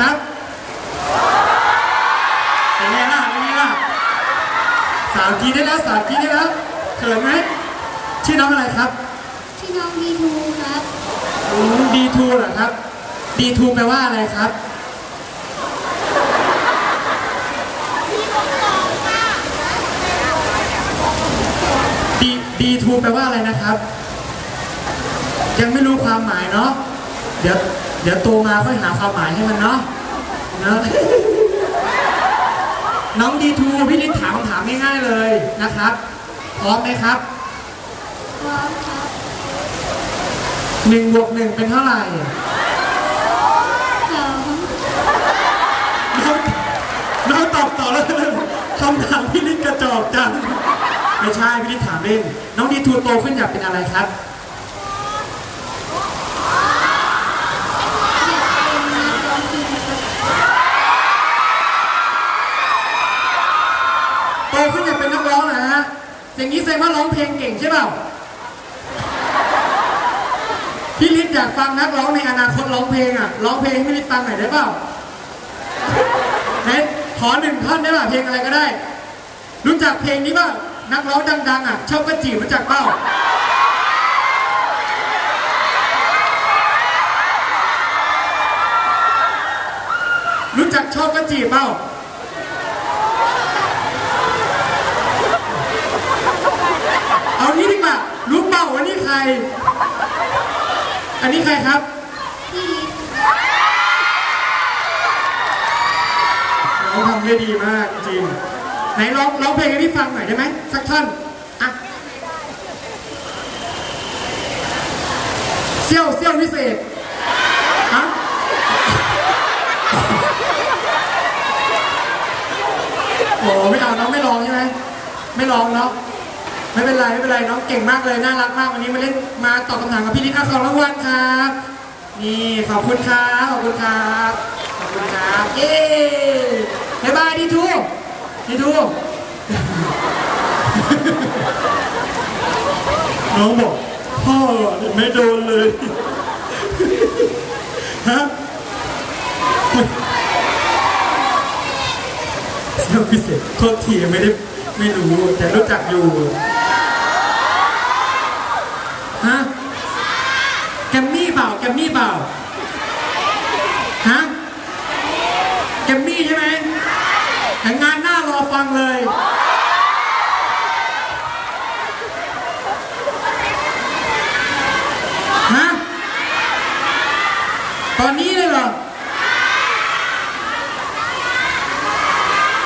ครับ เป็นไงล่ะ เป็นไงล่ะ สาวกรีดได้แล้ว สาวกรีดได้แล้วเขินไหมชื่อน้องอะไรครับ ชื่อน้องดีทูครับดีทูเหรอครับดีทูแปลว่าอะไรครับดีดีทูแปลว่าอะไรนะครับ ยังไม่รู้ความหมายเนาะ เดี๋ยว เดี๋ยวโตมาค่อยหาความหมายให้มันเนาะเนาะน้องดีทูพี่นิดถามคำถามง่ายๆเลยนะครับพร้อมไหมครับพร้อมครับหนึ่งบวกหนึ่งเป็นเท่าไหร่สองน้องน้องตอบต่อแล้วคำถามพี่นิดกระจอกจังไม่ใช่พี่นิดถามเล่นน้องดีทูโตขึ้นอยากเป็นอะไรครับ อยากเป็นนักร้องเพลงครับ โตขึ้นอยากเป็นนักร้องนะฮะ อย่างนี้แสดงว่าร้องเพลงเก่งใช่เปล่าพี่ลิศอยากฟังนักร้องในอนาคตร้องเพลงอะร้องเพลงพี่ลิศฟังหน่อยได้เปล่าไหนขอหนึ่งท่อนได้ป่ะเพลงอะไรก็ได้ รู้จักเพลงนี้ป่ะนักร้องดัง ๆ อะชอบกระจีบรู้จักเปล่ารู้จักชอบกระจีบเปล่า เอางี้ดีกว่ารู้เปล่าว่านี่ใคร อันนี้ใครครับพี่ลิศน้องทำได้ดีมากจริง ไหนร้องร้องเพลงให้พี่ฟังหน่อยได้ไหมสักท่อนอะเซี่ยวเซี่ยวพิเศษฮะโอ้ไม่เอาน้องไม่ร้องใช่ไหมไม่ร้องเนาะ ไม่เป็นไรไม่เป็นไรน้องเก่งมากเลยน่ารักมากวันนี้มาเล่นมาตอบคำถามกับพี่นิดอะของรางวัลครับนี่ขอบคุณครับขอบคุณครับขอบคุณครับเย้บ๊ายบายดีทูดีทูน้องบอกพ่อไม่โดนเลยฮะเซลพิเศษโทษทีไม่ได้ไม่รู้แต่รู้จักอยู่ ฮะแกมมี่เปล่าแกมมี่เปล่าฮะแกมมี่ใช่ไหมแต่งานหน้ารอฟังเลย ฮะ ตอนนี้เลยเหรอ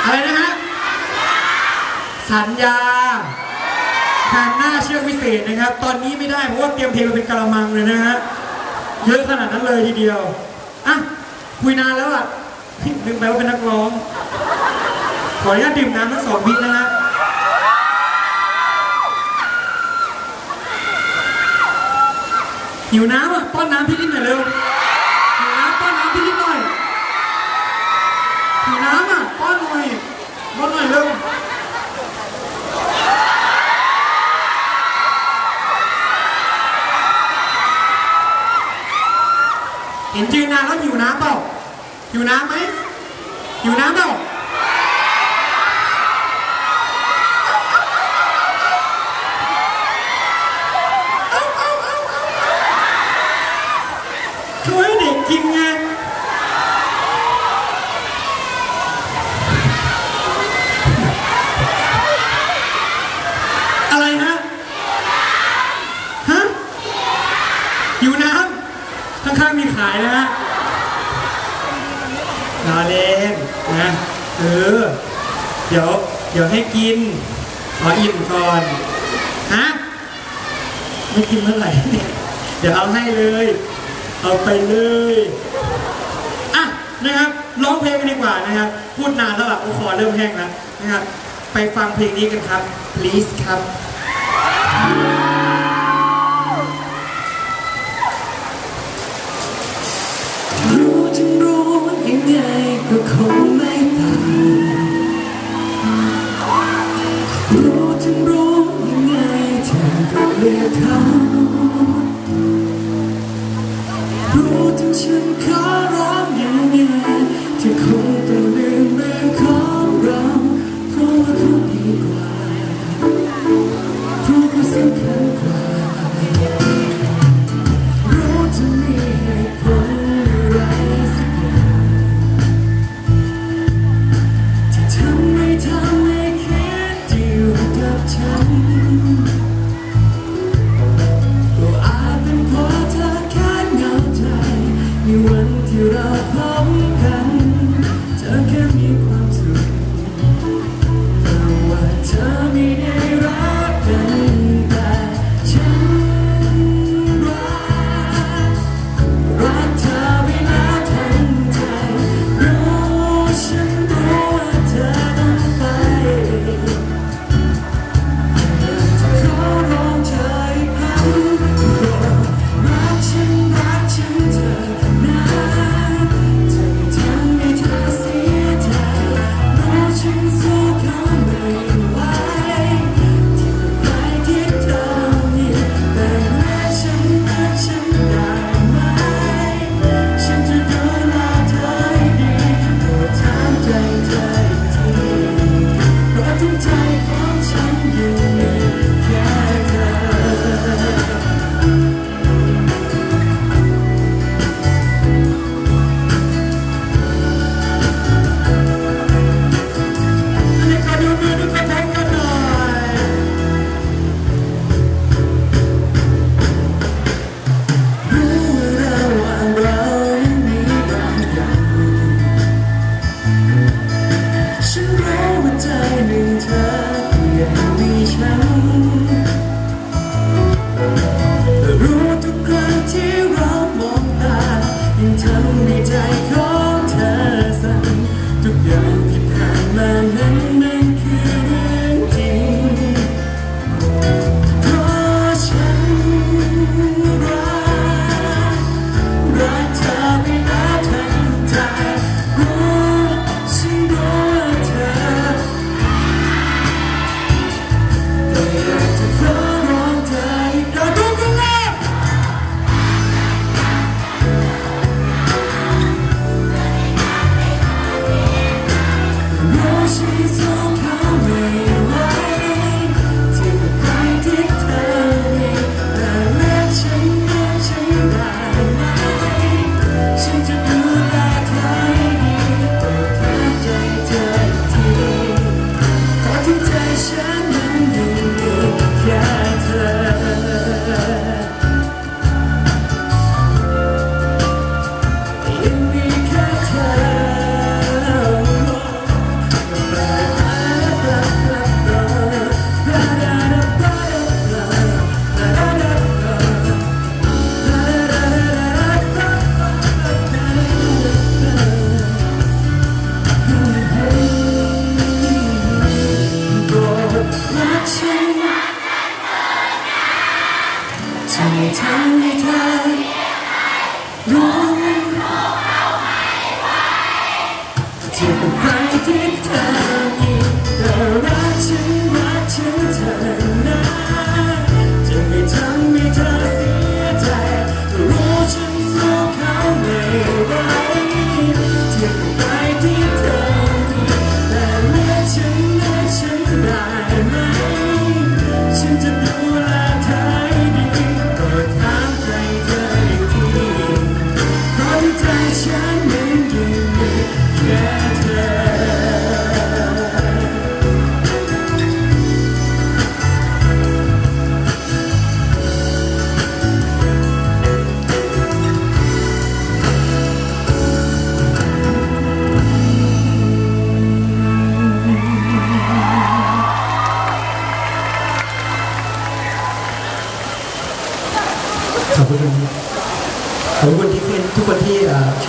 อะไรนะฮะ สัญญา ทางหน้าเชือกวิเศษนะครับ ตอนนี้ไม่ได้เพราะว่าเตรียมเพลงมาเป็นกะละมังเลยนะฮะเยอะขนาดนั้นเลยทีเดียวอะคุยนานแล้วอะนึกไปว่าเป็นนักร้อง ขออนุญาตดื่มน้ำทั้งสองวินะฮะหิวน้ำอะป้อนน้ำพี่ลิ้นหน่อยเร็วน้ำป้อนน้ำพี่ลิ้นหน่อย หิวน้ำอะ ป้อนหน่อยป้อนหน่อยเร็ว เห็น ยืนนานแล้วหิวน้ำเปล่าหิวน้ำไหมหิวน้ำเปล่าเอาเอาเอาช่วยเด็กกินไง อะไรฮะ ฮะ หิวน้ำ ข้างๆมีขายนะฮะรอเล่นนะเออ เดี๋ยว เดี๋ยว ให้กิน ขออิ่มก่อน ฮะ ไม่กินเมื่อไหร่ เดี๋ยวเอาให้เลย เอาไปเลย อะ นะครับ ร้องเพลงกันดีกว่านะครับ พูดนานแล้วแบบคอเริ่มแห้งแล้วนะครับ ไปฟังเพลงนี้กันครับ please ครับ รู้ถึงรู้ยังไงเธอก็เลือกเขา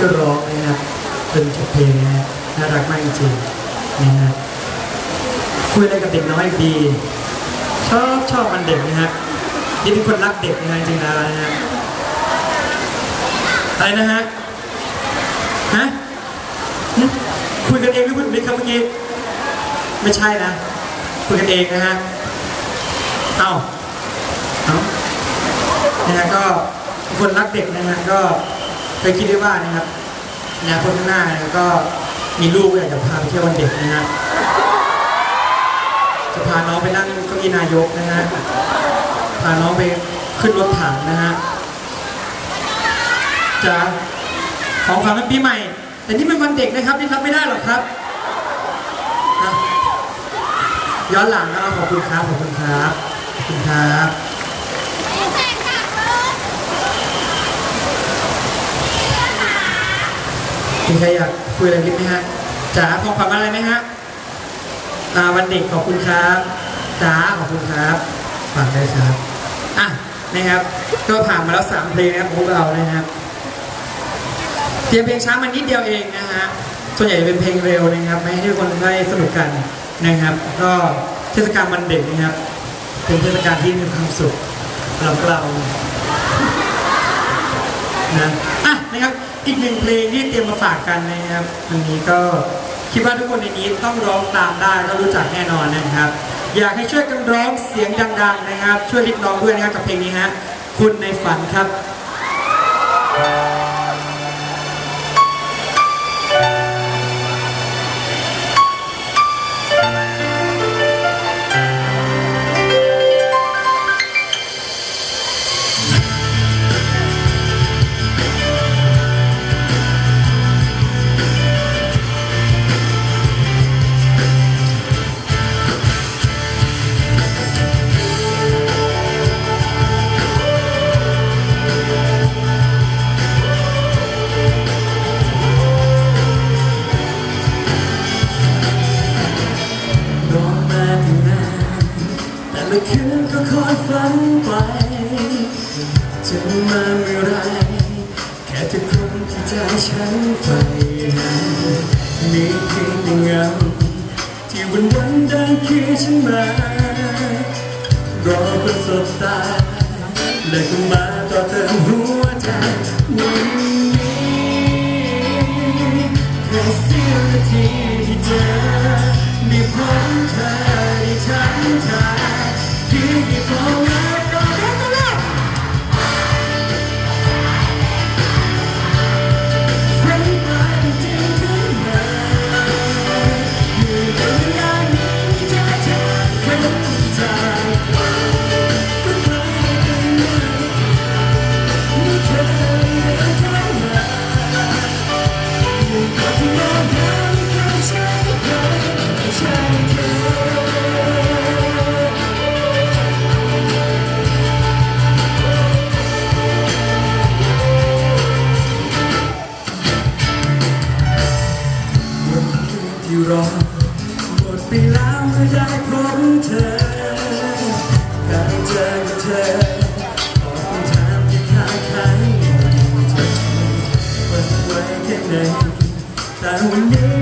็ร้องนะครับเป็นจบเพลงนะฮะน่ารักมากจริงๆนะฮะคุยอะไรกับเด็กน้อยดี ชอบชอบมันเด็กนะฮะนี่เป็นคนรักเด็กนะจริงๆนะฮะอะไรนะฮะฮะคุยกันเองหรือพูดมิครับเมื่อกี้ไม่ใช่นะคุยกันเองนะฮะเอาเอานะฮะก็คนรักเด็กนะฮะก็ไปคิดได้ว่านะครับ อนาคตข้างหน้าแล้วก็มีลูกอยากจะพาไปเที่ยววันเด็กนะฮะจะพาน้องไปนั่งเก้าอี้นายกนะฮะพาน้องไปขึ้นรถถังนะฮะจะของขวัญวันปีใหม่ แต่นี่เป็นวันเด็กนะครับนี่รับไม่ได้หรอกครับย้อนหลังนะครับขอบคุณครับขอบคุณครับขอบคุณครับ มีใครอยากคุยอะไรนิดไหมฮะจ๋าของขวัญอะไรไหมฮะอ่าวันเด็กขอบคุณครับจ๋าขอบคุณครับฝากได้ครับอะนะครับ ก็ผ่านมาแล้วสามเพลงนะครับพวกเรานะครับเตรียมเพลงช้ามานิดเดียวเองนะฮะส่วนใหญ่เป็นเพลงเร็วนะครับไม่ให้ทุกคนได้สนุกกันนะครับ ก็เทศกาลวันเด็กนะครับ เป็นเทศกาลที่มีความสุขสำหรับเรานะ อีกหนึ่งเพลงที่เตรียมมาฝากกันนะครับวันนี้ก็คิดว่าทุกคนในนี้ต้องร้องตามได้ต้องรู้จักแน่นอนนะครับ อยากให้ช่วยกันร้องเสียงดัง ๆ นะครับ ช่วยริดน้องด้วยนะครับกับเพลงนี้ฮะคุณในฝันครับ รอประสบตาและก็มาต่อเติมหัวใจวันนี้แค่เสี้ยวนาทีที่เจอ แล้วเมื่อได้พบเธอการเจอกับเธอตอบคำถามที่ค้างค้างอยู่เธอฝันไว้แค่ไหนแต่วันนี้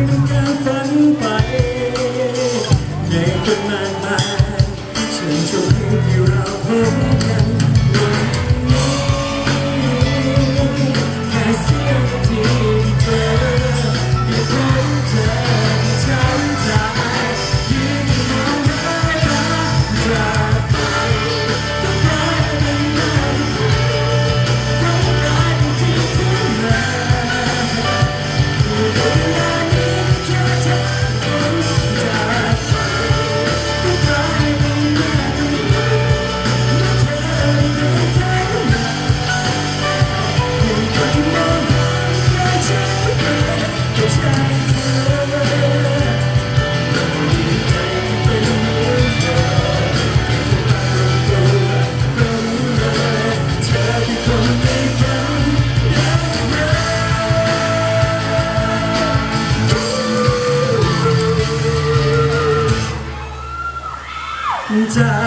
จาก